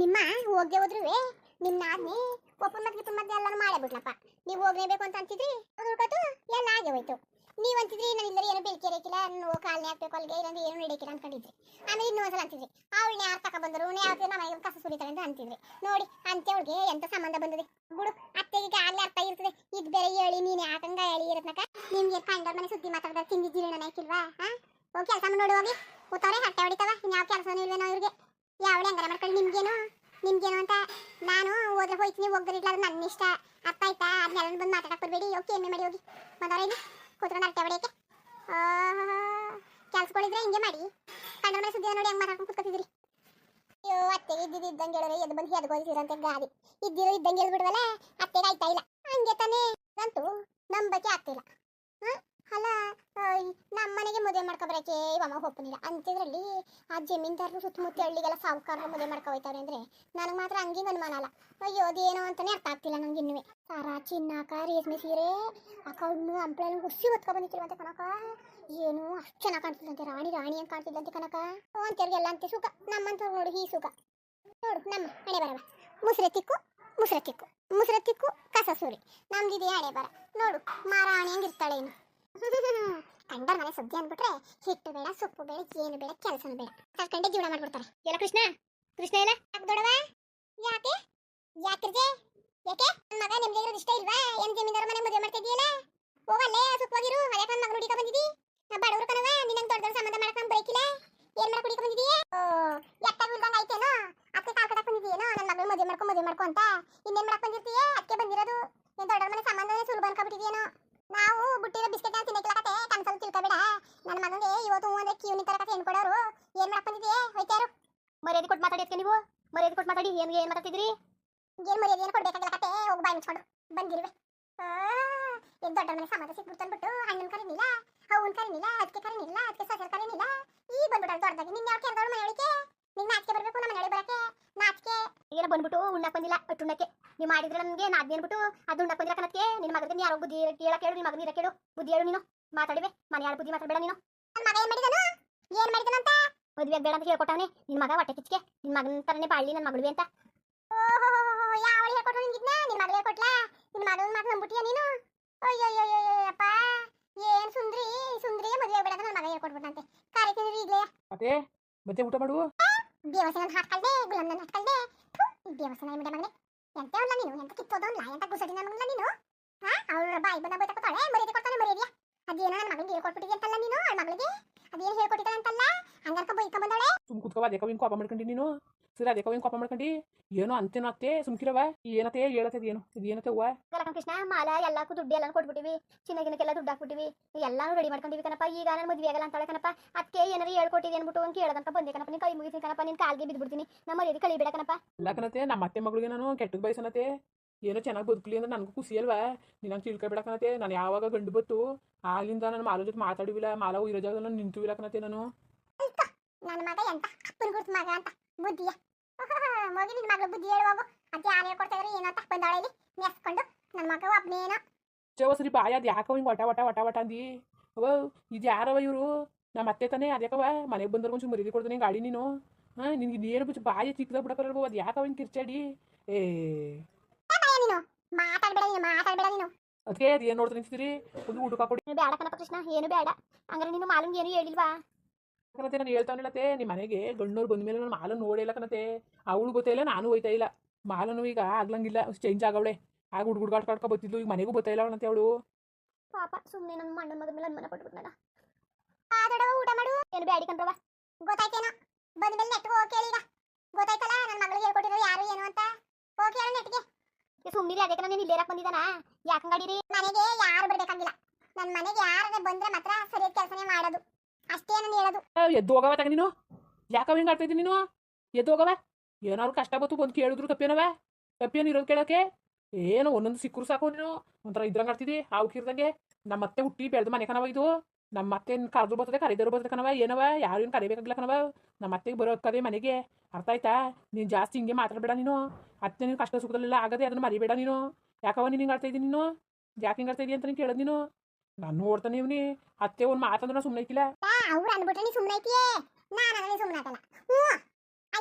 ನಿಮ್ಮ ಹೋಗದೆ ಹೋದ್ರು ನಿಮ್ಮ ನಾದ್ನಿ ಒಪ್ಪನ್ ಮತ್ತೆ ಗಿಪ್ಪನ್ ಮತ್ತೆ ಎಲ್ಲಾನು ಮಾಡೇ ನೀವು ಹೋಗ್ಲೇಬೇಕು ಅಂತ ಅಂತಿದ್ರಿ ದುಡ್ಕೊಟ್ಟು ಎಲ್ಲ ಆಗಿ ಹೋಯ್ತು. ನೀವ್ ಅಂತಿದ್ರಿ, ನಾನು ಇಲ್ಲರಿ ಏನು ಬೆಳ್ಕೆ ಇರಕಿಲ್ಲ ನಾನು ಕಾಲ್ನೇ ಹಾಕ್ಬೇಕು ಅಲ್ಲಿಗೆ ಇಲ್ಲಂದ್ರೆ ಏನು ಹಿಡಿಯಕಿಲ್ಲ ಅನ್ಕೊಂಡಿದ್ರಿ. ಆಮೇಲೆ ಇನ್ನೂ ಒಂದ್ಸಲ ಅಂತಿದ್ರಿ ಅವಳನ್ನ ಯಾರು ತಕ ಬಂದರು ಯಾವ್ದು ನಮ್ಮ ಕಸ ಸುರಿತಾರೆ ಅಂತ ಅಂತಿದ್ರಿ. ನೋಡಿ ಅಂತೆ ಅವಳಿಗೆ ಎಂತ ಸಂಬಂಧ ಬಂದಿದೆ? ಗುಡು, ಅತ್ತೆಗೆ ಆಗ್ಲೇ ಅರ್ಥ ಇರ್ತದೆ ಇದು ಬೇರೆ ಹೇಳಿ ನೀನು ಯಾಕಂಗ ಹೇಳಿ ಇರತ್ನಕ ನಿಮ್ಗೆ ಕಂಡವ್ರ ಮನೆ ಸುದ್ದಿ ಮಾತಾಡ್ದ ತಿಂದಿದ್ದೀರಿ ನಾನು ಹಾಕಿಲ್ವಾ ಹಾ? ಹೋಗಿ ಕೆಲಸ ನೋಡಿ ಹೋಗಿ. ಕೂತವ್ರೆ ಹಟ್ಟೆ ಹೊಡಿತಾವ, ಇನ್ಯಾವ ಕೆಲಸನೂ ಇಲ್ವೇನೋ ಇವ್ರಿಗೆ. ಯಾವಳೆ ಹಂಗಾರ ಮಾಡ್ಕೊಂಡು ನಿಮ್ಗೇನು? ನಿಮ್ಗೇನು ಅಂತ ನಾನು ಹೋದ್ರೆ ಹೋಯ್ತೀನಿ ಹೋಗ್ದಿರ್ಲಿಲ್ಲ ಅದು ನನ್ನ ಇಷ್ಟ. ಅಪ್ಪ ಆಯ್ತಾ? ಅದನ್ನೆಲ್ಲ ಬಂದು ಮಾತಾಡಕ್ ಬರ್ಬೇಡಿ. ಹೋಗಿ ಎಮ್ಮೆ ಮಾಡಿ ಹೋಗಿ. ಬಂದವ್ರೇನು? ಕೂತ್ಕೊಂಡು ಅರ್ಥ ಹೊಡಿಯಕ್ಕೆ. ಕೆಲ್ಸಗಳಿದ್ರೆ ಹಿಂಗೆ ಮಾಡಿ. ಕಂಡ್ರ ಮನೆ ಸುದ್ದಿ ನೋಡಿ ಹೆಂಗ್ ಮಾತಾಡ್ಕೊಂಡು ಕೂತ್ಕೊತಿದ್ರಿ ಅಯ್ಯೋ ಅತ್ತೆ ಇದ್ದಿದ್ದು ಇದ್ದಂಗೆ ಹೇಳಿದ್ರೆ ಎದ್ದು ಬಂದು ಅಂತ ಗಾಡಿ ಇದ್ದಿರೋ ಇದ್ದಂಗೆ ಹೇಳ್ಬಿಡ್ವಲ್ಲ ಅತ್ತೆಗೆ ಆಯ್ತಾ ಇಲ್ಲ. ಹಂಗೆ ತಾನೇ. ಅಂತೂ ನಂಬಕ್ಕೆ ಆಗ್ತಿಲ್ಲ. ಹ? ಅಲ್ಲ ನಮ್ಮ ಮನೆಗೆ ಮದುವೆ ಮಾಡ್ಕೊಬರಕ್ಕೆ ಇವಮ್ಮ ಒಪ್ಪನಿಲ್ಲ ಅಂತಿದ್ರಲ್ಲಿ ಆ ಜಮೀನ್ದಾರರು ಸುತ್ತಮುತ್ತ ಹಳ್ಳಿಗೆಲ್ಲ ಸಾವುಕಾರರು ಮದುವೆ ಮಾಡ್ಕೊ ಹೋಯ್ತಾರೆ ಅಂದ್ರೆ ನನಗೆ ಮಾತ್ರ ಹಂಗೆ ಅನುಮಾನ ಅಲ್ಲ. ಅಯ್ಯೋ, ಅದೇನೋ ಅಂತಾನೆ ಅರ್ಥ ಆಗ್ತಿಲ್ಲ ನಂಗೆ ಇನ್ನುವೆ ಸಾರ ಚಿನ್ನಾಕ, ರೇಷ್ಮೆ ಸೀರೆ ಅಕ್ಕ ಕಣ್ಣು ಗುಸಿ ಹೊತ್ಕೊ ಬಂದಿತ್ತಿಲ್ವಂತೆ ಕನಕ ಏನು ಅಷ್ಟು ಚೆನ್ನಾಗಿ ಕಾಣ್ತಿದ್ದಂತೆ ರಾಣಿ ರಾಣಿ ಅಂತ ಕಾಣ್ತಿದ್ದಂತೆ ಕನಕ ಎಲ್ಲ ಅಂತೆ ಸುಖ, ನಮ್ಮಂತವ್ರು ನೋಡಿ ಈ ಸುಖ. ನೋಡು, ನಮ್ಮ ಹಣೆ ಬರವ. ಮುಸ್ರೆ ತಿಕ್ಕು ಮುಸ್ರೆ ತಿಕ್ಕು. ಮುಸ್ರೆ ತಿಕ್ಕು, ಕಸ ಸೂರಿ. ನಮ್ದಿದೆ ಹಣೆ ಬರ. ನೋಡು ಮಾರಾಣಿ ಹಂಗಿರ್ತಾಳೆ ಇನ್ನು ಕಂಡರ್ ಮನೆ ಸುದ್ದಿ ಅಂದ್ಬಿಟ್ರೆ ಹಿಟ್ಟು ಬೇಡ ಸೊಪ್ಪು ಬೇಡ ಏನು ಬೇಡ ಕೆಲಸನೂ ಬೇಡ. ಕರ್ಕೊಂಡೆ ಜೀವನ ಮಾಡ್ಬಿಡ್ತಾರೆ. ಎಲ್ಲ ಕೃಷ್ಣ ಕೃಷ್ಣ ಎಲ್ಲ ಯಾಕೆ ದೊಡವ ಯಾಕೆ? ಯಾಕಿರ್ದೆ ಯಾಕೆ? ನನ್ನ ಮಗ ನಿಮ್ಗೆ ಇರೋದು ಇಷ್ಟ ಇಲ್ವಾ? ಏನ್ ಜಮೀನ್ದಾರ ಮನೆ ಮದುವೆ ಮಾಡ್ತಾ ಇದೀಯಲ್ಲ? ಹೋಗಲ್ಲೇ ಸುತ್ತವಾಗಿರು ಅದಕ್ಕೆ ನನ್ನ ಮಗನ ಹುಡುಕ ಬಂದಿದಿ? ನಾ ಬಡವ್ರ ಕಣವ ನಿನ್ನಂಗ್ ದೊಡ್ಡ ದೊಡ್ಡ ಸಂಬಂಧ ಮಾಡಕ್ ನಮ್ ಬೈಕಿಲ್ಲ? ಏನ್ ಮಾಡಕ್ ಹುಡುಕ ಓ ಎತ್ತಾಗ ಇಲ್ದಂಗ ಐತೇನೋ ಅದಕ್ಕೆ ಕಾಲ್ ಕಡಕ್ ಬಂದಿದ್ದೀಯೇನೋ ನನ್ನ ಮಗಳು ಮದುವೆ ಮಾಡ್ಕೊ ಮದುವೆ ಮಾಡ್ಕೊ ಅಂತ? ಇನ್ನೇನ್ ಮಾಡಕ್ ಬಂದಿರ್ತೀಯ? ಅದಕ್ಕೆ ಬಂದಿರೋದು? ನೀನ್ ದೊಡ್ಡ ಮನೆ ಸಂಬಂಧನೇ ಸುಲಭ ಅನ್ಕೊಬಿಟ್ಟಿದೀಯೇನೋ? ನಾವು ಬುಟ್ಟಿರೋ ನನ್ನ ಮಗನಿಗೆ ಇವತ್ತು ಹೂ ಅಂದ್ರೆ ಕಿವ್ನಿ ತರ ಕತೆ ಕೊಡೋರು ಏನ್ ಮಾಡಕ್ ಬಂದಿದೀಯ ಹೋಯ್ತಾರು. ಮರ್ಯಾದೆ ಕೊಟ್ಟು ಮಾತಾಡಿ ನೀವು. ಮರ್ಯಾದೆ ಕೊಟ್ಟು ಮಾತಾಡಿ. ಏನ್ ಏನ್ ಮಾತಾಡ್ತಿದ್ರಿ ಏನ್ ಮರ್ಯಾದೆ ಏನು ಕೊಡ್ಬೇಕಾಗಿಲ್ಲ ಕತೆ. ಹೋಗಿ ಬಾಯಿ ಮುಚ್ಕೊಂಡು. ಬಂದಿರುವೆ. ಏನ್ ದೊಡ್ಡ ಮನೆ ಸಂಬಂಧ ಸಿಕ್ಬಿಟ್ಟು ಅಂದ್ಬಿಟ್ಟು ಹಣ್ಣಿನ ಕರೀನಿಲ್ಲ ಹೂವನ್ ಕರೀನಿಲ್ಲ ಅದಕ್ಕೆ ಕರೀನಿಲ್ಲ ಅದಕ್ಕೆ ಸಸರ್ ಕರೀನಿಲ್ಲ ಈ ಬಂದ್ಬಿಟ್ಟು ದೊಡ್ಡದಾಗಿ. ನಿನ್ನ ಯಾವ ಕೇಳ್ದವಳು ಮನೆ ನಿನ್ನ ನಾಚಿಕೆ ಬರಬೇಕು ನಮ್ಮ ಮನೆ ಬರಕ್ಕೆ. ನಾಚಿಕೆ. ಏನೋ ಬಂದ್ಬಿಟ್ಟು ಉಣ್ಣಕ್ ಬಂದಿಲ್ಲ ಅಟ್ಟುಣ್ಣಕ್ಕೆ ನೀವು ಮಾಡಿದ್ರೆ ನನಗೆ ನಾದ್ನಿ ಅನ್ಬಿಟ್ಟು ಅದು ಉಣ್ಣಕ್ ಬಂದಿಲ್ಲ ಕನಕ್ಕೆ ನಿನ್ನ ಮಗನಿಗೆ ಯಾರೋ ಬುದ್ಧಿ ಕೇಳ ಕೇಳು ನಿನ್ನ ಮಗನ ಕೇಳು. ಬುದ್ಧಿ ಹೇಳು ನೀನು. ಮಾತಾಡಿವೆ ಮನೆ ಯಾರು ಬುದ್ಧಿ ಮಾತಾಡಬೇಡ ನೀನು. ನನ್ನ ಮಗ ಏನ್ ಮಾಡಿದನು? ಏನ್ ಮಾಡಿದನಂತ ಮದುವೆ ಬೇಡ ಅಂತ ಹೇಳ್ಕೊಟ್ಟವನೆ ನಿನ್ ಮಗ ಹೊಟ್ಟೆ ಕಿಚ್ಕೆ ನಿನ್ ಮಗನ ತರನೇ ಬಾಳ್ಲಿ ನನ್ನ ಮಗಳು ಅಂತ. ಓಹೋ ಯಾವ ಹೇಳ್ಕೊಟ್ರು ನಿಂಗಿದ್ನ ನಿನ್ ಮಗಳು ಹೇಳ್ಕೊಟ್ಲ? ನಿನ್ ಮಗಳ ಮಾತು ನಂಬಿಟ್ಟಿಯ ನೀನು? ಅಯ್ಯೋಯ್ಯೋಯ್ಯಪ್ಪ ಏನ್ ಸುಂದ್ರಿ? ಸುಂದ್ರಿಗೆ ಮದುವೆ ಬೇಡ ನನ್ನ ಮಗ ಹೇಳ್ಕೊಟ್ಬಿಟ್ಟಂತೆ ಕಾರ್ಯಕ್ರಮ ಈಗಲೇ. ಮತ್ತೆ ಮತ್ತೆ ಊಟ ಮಾಡು ದೇವಸನ ಹಾಕಲ್ದೆ ಗುಲಾಮ್ನ ಹಾಕಲ್ದೆ ದೇವಸ್ಥಾನ ಏನ್ ಮಗನೇ ಎಂತ ಅಲ್ಲ ನೀನು? ಎಂತ ಕಿತ್ತೋದಲ್ಲ ಎಂತ ಗುಸಡಿನ ಮಗಲ್ಲ ನೀನು? ಹಾ ಅವ್ರ ಬಾಯಿ ಬಂದ ಬೈತ ಕೊಡ್ತಾಳೆ ಮರ್ಯಾದೆ ಕೊಡ್ತಾನೆ ಮರ್ಯಾದೆ ಅದೇನೋ ನನ್ನ ಮಗನಿಗೆ ಹೇಳ್ಕೊಟ್ಬಿಟ್ಟಿದ್ಯ ಅಂತಲ್ಲ ನೀನು? ಅವಳ ಮಗಳಿಗೆ? ಅದೇನು ಹೇಳ್ಕೊಟ್ಟಿದ್ದಾಳೆ ಅಂತಲ್ಲ ಹಂಗರ್ಕ ಬೈಕ ಸುಮ್ ಕುತ್ಕವ ಅದೇ ಕವಿನ್ ಕೋಪ ಮಾಡ್ಕೊಂಡಿ ನೀನು. ಸರಿ ಅದೇ ಕವಿನ್ ಕೋಪ ಮಾಡ್ಕೊಂಡಿ. ಏನೋ ಅಂತೇನೋ ಅತ್ತೆ ಸುಮ್ಕಿರವ ಏನತ್ತೆ ಹೇಳತ್ತದ ಏನು? ಇದು ಏನತ್ತೆ ಹೂವ ಕೃಷ್ಣ ಮಾಲ ಎಲ್ಲಕ್ಕೂ ದುಡ್ಡು ಎಲ್ಲ ಕೊಟ್ಬಿಟ್ಟಿವಿ. ಚಿನ್ನಗಿನಕ್ಕೆಲ್ಲ ದುಡ್ಡು ಹಾಕ್ಬಿಟ್ಟಿವಿ. ಎಲ್ಲಾನು ರೆಡಿ ಮಾಡ್ಕೊಂಡಿವಿ ಕಣಪ್ಪ ಈಗ ನಾನು ಮದುವೆ ಆಗಲ್ಲ ಅಂತಾಳೆ ಕಣಪ್ಪ. ಅದಕ್ಕೆ ಏನಾರು ಹೇಳ್ಕೊಟ್ಟಿದೆ ಅನ್ಬಿಟ್ಟು ಅಂತ ಕೇಳದಂತ ಬಂದೆ ಕಣಪ್ಪ ನಿನ್ ಕೈ ಮುಗಿತೀನಿ ಕಣಪ್ಪ. ನಿನ್ ಕಾಲ್ಗೆ ಬಿದ್ಬಿಡ್ತೀನಿ. ನಮ್ಮ ಮರ್ಯಾದೆ ಕಳಿಬೇಡ ಕಣಪ್ಪ. ಎಲ್ಲಕನತ್ತೆ ನಮ್ಮ ಅತ್ತೆ ಮಗಳಿಗೆ ನಾನು ಕೆಟ್ಟದ ಬಯಸನತ್ತೆ. ಏನೋ ಚೆನ್ನಾಗಿ ಬದುಕಲಿ ಅಂದ್ರೆ ನನಗೂ ಖುಷಿ ಅಲ್ವಾ? ನೀನಂಗೆ ತಿಳ್ಕೊಬೇಡಕನತ್ತೆ ನಾನು ಯಾವಾಗ ಗಂಡು ಬತ್ತು ಆಗಿಂದ ನಾನು ಮಾಲ ಜೊತೆ ಮಾತಾಡಿವಿಲ್ಲ ಮಾಲ ಇರೋ ಜಾಗದಲ್ಲಿ ನಾನು ನಿಂತುವಿಲ್ಲ ಕಣತ್ತೆ ನಾನು. ನನ್ನ ಮಗ ಎಂತ? ಅಪ್ಪನ ಗುರ್ತು ಮಗ ಅಂತ? ಬುದ್ಧಿಯ? ಮಗಿ ನಿನ್ ಮಗಳು ಬುದ್ಧಿ ಹೇಳುವಾಗ ಅದೇ ಯಾರು ಹೇಳ್ಕೊಡ್ತಾ ಇದ್ರೆ ಏನೋ ಅಂತ ಬಂದವಳೆ ಇಲ್ಲಿ ನೆಸ್ಕೊಂಡು. ನನ್ನ ಮಗ ಒಬ್ನೇನೋ. ಚವ ಸರಿ ಬಾಯ ಅದು ಯಾಕವ ಹಿಂಗೆ ವಟ ವಟ ವಟ ವಟ ಅಂದಿ? ಅವ ಇದು ಯಾರವ ಇವರು? ನಮ್ಮ ಅತ್ತೆ ತಾನೇ ಅದ್ಯಾಕವ ಮನೆಗೆ ಬಂದವ್ರಿಗೆ ಒಂಚೂರು ಮರ್ಯಾದೆ ಕೊಡ್ತಾನೆ ಗಾಡಿ ನೀನು. ಹಾಂ ನಿನ್ಗೆ ಇನ್ನೇನು ಬಿಚ್ಚು ಬಾಯ ಚಿಕ್ಕದ ಬಿಡಕಲ್ವ ಅದು ಯಾಕವ ಹಿಂಗೆ ಕಿರ್ಚಾಡಿ? ಏ. ಭಯ ನೀನು. ಮಾತಾಡ್ಬೇಡ ನೀನು ಮಾತಾಡಬೇಡ ನೀನು. ಅದಕ್ಕೆ ಅದು ಏನು ನೋಡ್ತಾ ನಿಂತಿದ್ದೀರಿ ಒಂದು ಊಟ ಕೊಡಿ ಬೇಡ ಕಣಪ್ಪ ಕೃಷ್ಣ ಏನು ಬೇಡ. ಹಂಗಾರೆ ನೀನು ಮಾಲಂಗೆ ಏನು ಹೇಳಿಲ್ವಾ? ಕಣತೆ ನಾನು ಹೇಳ್ತಾವನಿಲ್ಲತ್ತೆ ನಿಮ್ಮ ಮನೆಗೆ ಗಂಡನವ್ರು ಬಂದ ಮೇಲೆ ನಾನು ಮಾಲನ್ನು ನೋಡಿಲ್ಲ ಕಣತೆ. ಅವಳು ಗೊತ್ತಿಲ್ಲ ನಾನು ಹೋಯ್ತಾ ಇಲ್ಲ. ಮಾಲನು ಈಗ ಆಗ್ಲಂಗಿಲ್ಲ ಚೇಂಜ್ ಆಗವಳೆ. ಆಗ ಹುಡುಗ ಹುಡುಗಾಟ ಕಟ್ಕೊ ಬತ್ತಿದ್ಲು ಈಗ ಮನೆಗೂ ಗೊತ್ತಾ ಇಲ್ಲ ಅವಳಂತೆ ಅವಳು. ಪಾಪ ಸುಮ್ಮನೆ ನನ್ನ ಮಣ್ಣನ ಮಗನ ಮೇಲೆ ಅನುಮಾನ ಪಟ್ಬಿಟ್ನಲ್ಲ ಆದೊಡವ ಊಟ ಮಾಡು. ಏನು ಬ್ಯಾಡಿ ಕಣ್ರವ ಗೊತ್ತಾಯ್ತೇನೋ? ಬಂದ ಮೇಲೆ ನೆಟ್ಗೆ ಹೋಗಿ ಕೇಳಿ ಈಗ ಗೊತ್ತಾಯ್ತಲ್ಲ ನನ್ನ ಮಗಳಿಗೆ ಹೇಳ್ಕೊಟ್ಟಿರೋ ಯಾರು ಏನು ಅಂತ? ಹೋಗಿ ಹೇಳು ನೆಟ್ಗೆ. ಸುಮ್ಮನಿರಿ ಅದಕ್ಕೆ ನಾನು ಇಲ್ಲೇರಕ್ಕೆ ಬಂದಿದ್ದಾನ? ಯಾಕಂಗಾಡಿರಿ ಮನೆಗೆ ಯಾರು ಬರ್ಬೇಕಾಗಿಲ್ಲ. ನನ್ನ ಮನೆಗೆ ಯಾರೇ ಬಂದ್ರೆ ಮಾತ್ರ ಸರಿಯಾದ ಕೆಲಸನೇ ಮಾಡೋದು. ಅಷ್ಟೇ ನಾನು ಹೇಳೋದು. ಎದ್ದು ಹೋಗವ ತಗ ನೀನು? ಯಾಕವ ಹಿಂಗೆ ಆಡ್ತಿದ್ದೀನಿ ನೀನು? ಎದ್ದು ಹೋಗವ? ಏನಾದ್ರು ಕಷ್ಟ ಬತ್ತು ಬಂದು ಕೇಳಿದ್ರು ತಪ್ಪೇನವ? ತಪ್ಪೇನು ಇರೋದು ಕೇಳೋಕೆ ಏನೋ ಒಂದೊಂದು ಸಿಕ್ಕರು ಸಾಕು ನೀನು. ಒಂಥರ ಇದ್ರಂಗೆ ಆಡ್ತಿದ್ದಿ ಹಾವು ಕಿರ್ದಂಗೆ. ನಮ್ಮ ಮತ್ತೆ ಹುಟ್ಟಿ ಬೆಳೆದ ಮನೆ ಕಣವ ಇದು. ನಮ್ಮ ಅತ್ತೆ ಕರೆದ್ರು ಬರ್ತದೆ ಕರೆದರು ಬರ್ತದೆ ಕಣವ ಏನವ ಯಾರು ಏನು ಕರಿಬೇಕಾಗಿಲ್ಲ ಕಣವ ನಮ್ಮ ಅತ್ತೆಗೆ ಬರೋ ಮನೆಗೆ. ಅರ್ಥ ಆಯ್ತಾ? ನೀನು ಜಾಸ್ತಿ ಹಿಂಗೆ ಮಾತಾಡಬೇಡ ನೀನು. ಅತ್ತೆ ನೀನು ಕಷ್ಟ ಸುಖದಲ್ಲೆಲ್ಲ ಆಗದೆ ಅದನ್ನು ಮರಿಬೇಡ ನೀನು. ಯಾಕವ ನೀನು ಹಿಂಗೆ ಆಡ್ತಾ ಇದ್ದೀನಿ ನೀನು? ಯಾಕೆ ಹಿಂಗೆ ಆಡ್ತಾ ಇದೀಯ ಅಂತ ನೀನು ಕೇಳೋದು ನೀನು? ನಾನು ನೋಡ್ತಾನೆ ಇವ್ನಿ. ಅತ್ತೆ ಒಂದು ಮಾತಂದ್ರೆ ಸುಮ್ಮನೆ ಇಕ್ಕಿಲ್ಲ ಅವ್ರು ನೀ ಸುಮ್ಮನೆ ಐತಿಯೇ ನಾನು ಸುಮ್ಮನೆ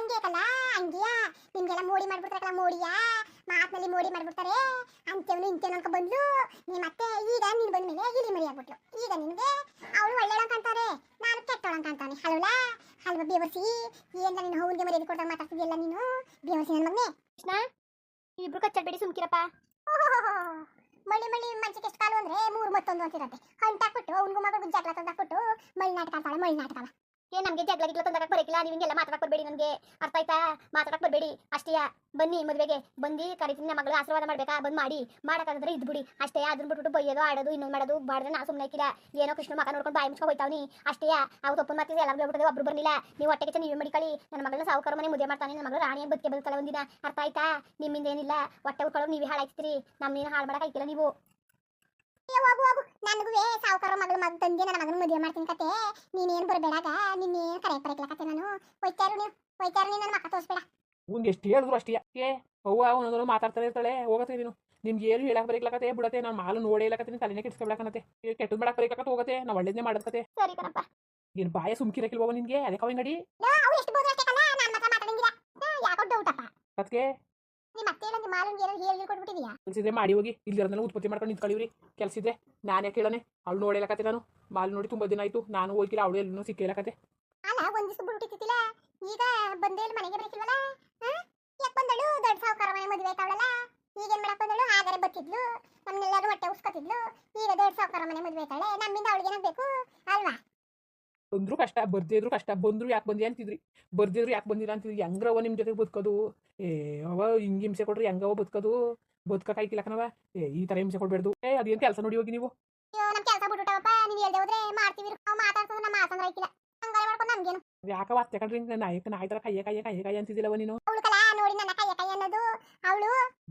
ಹ್ಞೂ ಹಂಗೆ ಕಲ್ಲ ಹಂಗೆಯ? ನಿಮ್ಗೆಲ್ಲ ಮೋಡಿ ಮಾಡ್ಬಿಡ್ತಾರಲ್ಲ ಮೋಡಿಯಾ? ಮಾತ್ನಲ್ಲಿ ಮೋಡಿ ಮಾಡ್ಬಿಡ್ತಾರೆ. ಅಂತೇವನು ಇಂತೇನು ಅನ್ಕೊ ಬಂದ್ಲು. ನೀ ಮತ್ತೆ ಈಗ ನೀನ್ ಬಂದ್ಮೇಲೆ ಇಲ್ಲಿ ಮರಿ ಆಗ್ಬಿಟ್ಲು. ಈಗ ನಿನ್ಗೆ ಅವಳು ಅಂತಾರೆ ನಾನು ಕೆಟ್ಟವಳ ಅಂತಾನೆ. ಹಲವಲ್ಲ ಹಲ್ವ ಬೇವರ್ಸಿ ಏನ್ ನೀನು ಹೌನ್ಗೆ ಮರ್ಯಾದೆ ಕೊಡ್ದಾಗ ಮಾತಾಡ್ತಿದ್ಯಲ್ಲ ನೀನು? ಬೇವರ್ಸಿ ನನ್ನ ಮಗನೇ. ಕೃಷ್ಣ ಇಬ್ರು ಕಚ್ಚಲ್ಬೇಡಿ ಸುಮ್ಕಿರಪ್ಪ. ಮಳ್ಳಿ ಮಳ್ಳಿ ಮಂಚಕ್ಕೆ ಎಷ್ಟು ಕಾಲು ಅಂದ್ರೆ ಮೂರು ಮತ್ತೊಂದು ಅಂತಿರತ್ತೆ. ಹಂಟಾಕ್ಬಿಟ್ಟು ಅವ್ನಿಗೂ ಮಗಳು ಜಗಳ ತಂದಾಕ್ಬಿಟ್ಟು ಮಳ್ಳಿ ನಾಟಕ ಮಳ್ಳಿ ನಾಟಕ. ಏ, ನಮಗೆ ಜಗಳ ಗಿಗ್ಲ ತಂದಾಗ ಬರಕಿಲ್ಲ ನೀವು ಹಿಂಗೆಲ್ಲ ಮಾತಾಡಕ್ ಬರಬೇಡಿ ನನಗೆ. ಅರ್ಥ ಆಯ್ತಾ? ಮಾತಾಡಕ್ ಬರಬೇಡಿ. ಅಷ್ಟೇ ಬನ್ನಿ ಮದುವೆಗೆ. ಬಂದಿ, ಕರಿತೀನಿ ನಮ್ಮ ಮಗಳು. ಆಶೀರ್ವಾದ ಮಾಡ್ಬೇಕಾ? ಬಂದ್ ಮಾಡಿ. ಮಾಡಕ್ಕಾಗದ್ರೆ ಇದ್ ಬಿಡಿ. ಅಷ್ಟೇ ಅದನ್ನ ಬಿಟ್ಬಿಟ್ಟು ಬೈಯೋದು, ಆಡೋದು, ಇನ್ನೊಂದು ಮಾಡೋದು ಬಾಡ್ರೆ ನಾ ಸುಮ್ಮನೆ ಹಾಕಿಲ್ಲ ಏನೋ ಕೃಷ್ಣ ಮಕ ನೋಡ್ಕೊಂಡು ಬಾಯಿ ಮುಚ್ಕೊಂಡು ಹೋಯ್ತಾವನಿ. ಅಷ್ಟೇ ಅವ್ರು ತಪ್ಪು ಮಾತಿದ್ರೆ ಎಲ್ಲ ಹೇಳ್ಬಿಟ್ಟದೆ ಒಬ್ರು ಬರ್ಲಿಲ್ಲ. ನೀವು ಹೊಟ್ಟೆಗೆ ನೀವೇ ಮಡಿಕಳಿ ನನ್ನ ಮಗಳನ್ನ ಸಾವುಕಾರ ಮನೆ ಮುದ್ದೆ ಮಾಡ್ತಾನೆ ನನ್ನ ಮಗಳು ರಾಣಿಯ ಬದುಕೆ ಬದುಕಲ್ಲ ಒಂದಿನ. ಅರ್ಥ ಆಯ್ತಾ? ನಿಮ್ಮಿಂದ ಏನಿಲ್ಲ. ಹೊಟ್ಟೆ ಉಳ್ಕೊಳ್ಳೋ ನೀವೇ ನಮ್ಮ ನೀನು ಹಾಳು ಆಯ್ತಿಲ್ಲ ನೀವು. ಹೋಗು ಹೋಗು. ನನಗೂ ಸಾವುಕಾರ ಮಗಳು ಮಗ ತಂದೆ ನನ್ನ ಮಗನ ಮದುವೆ ಮಾಡ್ತೀನಿ ಕತೆ. ನೀನೇನು ಬರಬೇಡಾಗ? ನಿನ್ನೇನು ಕರೆ ಬರಕಿಲ್ಲ ಕತೆ ನಾನು. ಹೋಯ್ತಾರು ನೀವು. ಹೋಯ್ತಾರು ನೀನು ನನ್ನ ಮಕ್ಕ ತೋರಿಸ್ಬೇಡ. ಅವ್ನಿಗೆ ಎಷ್ಟು ಹೇಳಿದ್ರು ಅಷ್ಟೇ. ಏ ಅವ್ವ ಒಂದೊಂದು ಮಾತಾಡ್ತಾನೆ ಇರ್ತಾಳೆ. ಹೋಗತ್ತೆ ನೀನು. ನಿಮ್ಗೆ ಏನು ಹೇಳಕ್ ಬರೀಕ್ಲಕತೆ ಬಿಡತ್ತೆ. ನಾನು ಮಾಲು ನೋಡೇ ಇಲ್ಲಕತ್ತೆ ತಲೆನೇ ಕೆಡ್ಸ್ಕೊಳಕನತ್ತೆ ಕೆಟ್ಟದ್ ಮಾಡಕ್ ಬರೀಕತ್ತ ಹೋಗತ್ತೆ. ನಾವು ಒಳ್ಳೇದೇ ಮಾಡಕತ್ತೆ ಸರಿ ಕಣಪ್ಪ. ಏನು ಬಾಯ ಸುಮ್ಕಿರಕಿಲ್ವ ನಿನ್ಗೆ? ಅದಕ್ಕೆ ಅವ ನಡಿ ಅವ್ರು ಎಷ್ಟು ಅಷ್ಟೇ ಕಲ್ಲ ನಾನು ಮಾತ್ರ ಮಾತಾಡಂಗಿಲ್ಲ ಆ, ಯಾಕೋ ಡೌಟಪ್ಪ ಅದಕ್ಕೆ? ನಿಮ್ಮ ಅತ್ತೆ ಹೇಳಂದು ಮಾಲನ್ಗೆ ಏನೋ ಹೇಳಿ ಕೊಟ್ಬಿಟ್ಟಿದ್ಯಾ ಕೆಲ್ಸಿದ್ರೆ ಮಾಡಿ ಹೋಗಿ. ಇಲ್ಲಿರೋದನ್ನ ಉತ್ಪತ್ತಿ ಮಾಡ್ಕೊಂಡು ನಿಂತ್ಕೊಳ್ಳಿವ್ರಿ ನಾನು ನಾನೇ ಕೇಳನೆ ಅವಳು ನೋಡಿಲಕತ್ತೆ ನಾನು. ಮಾಲ್ ನೋಡಿ ತುಂಬಾ ದಿನ ಆಯ್ತು. ನಾನು ಹೋಗಿಲ್ಲ ಅವಳು ಎಲ್ಲೂ ಸಿಕ್ಕಿಲ್ಲಕತ್ತೆ ಅಲ್ಲ ಒಂದ್ ದಿವಸ ಬಿಡ್ಬಿಟ್ಟಿತ್ತಿಲ್ಲ ಈಗ ಬಂದೇ ಇಲ್ಲಿ ಮನೆಗೆ ಬರಕಿಲ್ವಲ್ಲ? ಯಾಕೆ ಬಂದಳು? ದೊಡ್ಡ ಸಾವುಕಾರ ಮನೆ ಮದುವೆ ಆಯ್ತಾವಳಲ್ಲ ಈಗೇನ್ ಮಾಡಕ್ಕೆ ಬಂದಳು? ಹಾಗಾದ್ರೆ ಬತ್ತಿದ್ಲು. ನಮ್ಮನ್ನೆಲ್ಲರೂ ಹೊಟ್ಟೆ ಉಸ್ಕೊತಿದ್ಲು. ಈಗ ದೊಡ್ಡ ಸಾವುಕಾರ ಮನೆ ಮದುವೆ ಆಯ್ತಾಳೆ. ನಮ್ಮಿಂದ ಅವಳಿಗೆ ಏನಾಗಬೇಕು? ಅಲ್ವಾ? ಬಂದ್ರು ಕಷ್ಟ ಬರ್ದೇ ಇದ್ರು ಕಷ್ಟ ಬಂದ್ರು ಯಾಕೆ ಬಂದಿ ಅಂತಿದ್ರಿ. ಬರ್ದಿದ್ರು ಯಾಕೆ ಬಂದಿಲ್ಲ ಅಂತಿದ್ರಿ. ಹೆಂಗ್ರವ ನಿಮ್ಮ ಜೊತೆ ಬದುಕೋದು? ಏ ಅವ ಹಿಂಗೆ ಹಿಂಸೆ ಕೊಡ್ರಿ ಹೆಂಗವ ಬದುಕೋದು? ಬದುಕಕ್ಕೆ ಆಯ್ಕಿಲ್ಲ ಕಣವ ಏ ಈ ಥರ ಹಿಂಸೆ ಕೊಡ್ಬೇಡ್ದು. ಏ ಅದೇನು ಕೆಲಸ ನೋಡಿ ಹೋಗಿ ನೀವು? ಅಯ್ಯೋ ಅತ್ತೆ ಕಣ್ರಿ ನಾಯಕ ನಾಯಿ ಥರ ಕೈಯ ಕೈಯ ಕೈಯ ಕೈ ಅಂತಿದ್ದಿಲ್ಲವ ನೀನು?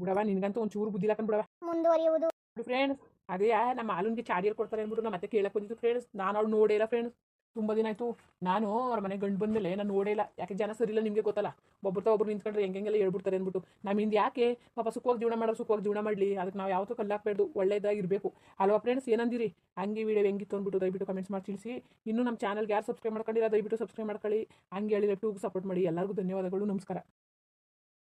ಬಿಡವ ನಿನ್ಗಂತೂ ಒಂಚೂರು ಬುದ್ಧಿ ಹಾಕೊಂಡು ಬಿಡವ ಮುಂದುವರಿಯುವುದು. ಫ್ರೆಂಡ್ಸ್ ಅದೇ ನಮ್ಮ ಮಾಲನ್ಗೆ ಚಾರ್ಜರ್ ಕೊಡ್ತಾರೆ ಅಂದ್ಬಿಟ್ಟು ನಮ್ಮ ಮತ್ತೆ ಕೇಳಕ್ ಬಂದಿದ್ದು ಫ್ರೆಂಡ್ಸ್ ನಾನು ಅವ್ಳು ನೋಡೇ ಇಲ್ಲ ಫ್ರೆಂಡ್ಸ್ ತುಂಬ ದಿನ ಆಯಿತು. ನಾನು ಅವ್ರ ಮನೆ ಗಂಡು ಬಂದಮೇಲೆ ನಾನು ನೋಡೇ ಇಲ್ಲ. ಯಾಕೆ ಜನ ಸರಿ ಇಲ್ಲ ನಿಮಗೆ ಗೊತ್ತಲ್ಲ? ಒಬ್ಬರು ಒಬ್ರು ನಿಂತ್ಕೊಂಡ್ರೆ ಹೆಂಗೆಲ್ಲ ಹೇಳ್ಬಿಡ್ತಾರೆ ಅಂದ್ಬಿಟ್ಟು. ನಮ್ಮಿಂದ ಯಾಕೆ? ಪಾಪ ಸುಖವಾಗಿ ಜೀವನ ಮಾಡೋರು ಸುಖವಾಗಿ ಜೀವನ ಮಾಡಲಿ. ಅದಕ್ಕೆ ನಾವು ಯಾವತ್ತೂ ಕಲ್ಲಾಕ್ಬೇಡ್ದು ಒಳ್ಳೇದಾಗಿರಬೇಕು. ಅಲ್ವಾ ಫ್ರೆಂಡ್ಸ್ ಏನಂದಿರಿ? ಹಂಗೆ ವೀಡಿಯೋ ಹೆಂಗಿತ್ತು ಅಂದ್ಬಿಟ್ಟು ದಯವಿಟ್ಟು ಕಮೆಂಟ್ಸ್ ಮಾಡಿ ತಿಳಿಸಿ. ಇನ್ನೂ ನಮ್ಮ ಚಾನಲ್ಗೆ ಯಾರು ಸಬ್ಸ್ಕ್ರೈಬ್ ಮಾಡ್ಕೊಂಡಿಲ್ಲ, ದಯವಿಟ್ಟು ಸಬ್ಸ್ಕ್ರೈಬ್ ಮಾಡ್ಕೊಳ್ಳಿ. ಹಂಗೆ ಹೇಳಿದ್ರೆ ಟೂಗೆ ಸಪೋರ್ಟ್ ಮಾಡಿ. ಎಲ್ಲರಿಗೂ ಧನ್ಯವಾದಗಳು. ನಮಸ್ಕಾರ.